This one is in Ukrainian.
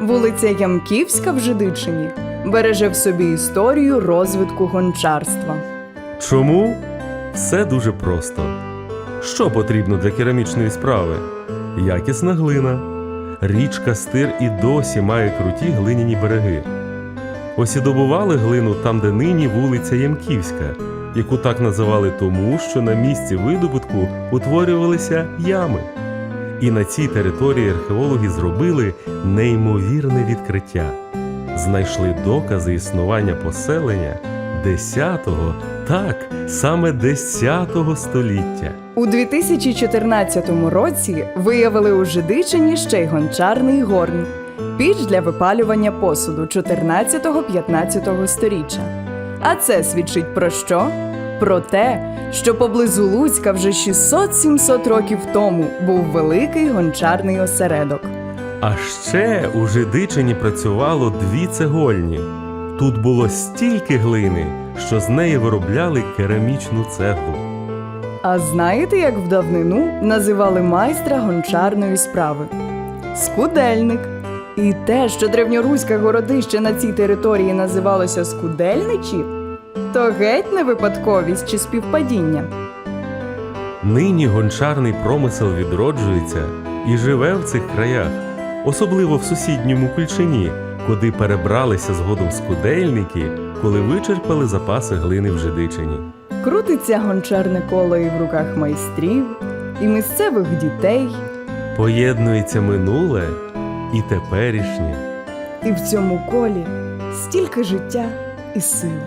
Вулиця Ямківська в Жидичині береже в собі історію розвитку гончарства. Чому? Все дуже просто. Що потрібно для керамічної справи? Якісна глина. Річка Стир і досі має круті глиняні береги. Ось і добували глину там, де нині вулиця Ямківська, яку так називали тому, що на місці видобутку утворювалися ями. І на цій території археологи зробили неймовірне відкриття. Знайшли докази існування поселення 10-го, так, саме 10-го століття. У 2014 році виявили у Жидичині ще й гончарний горн, піч для випалювання посуду 14-15 сторіччя. А це свідчить про що? Про те, що поблизу Луцька вже 600-700 років тому був великий гончарний осередок. А ще у Жидичині працювало дві цегольні. Тут було стільки глини, що з неї виробляли керамічну цеглу. А знаєте, як в давнину називали майстра гончарної справи? Скудельник. І те, що древньоруське городище на цій території називалося Скудельничі, то геть не випадковість чи співпадіння. Нині гончарний промисел відроджується і живе в цих краях, особливо в сусідньому Кульчині, куди перебралися згодом скудельники, коли вичерпали запаси глини в Жидичині. Крутиться гончарне коло і в руках майстрів, і місцевих дітей, Поєднується минуле і теперішнє. і в цьому колі стільки життя і сили.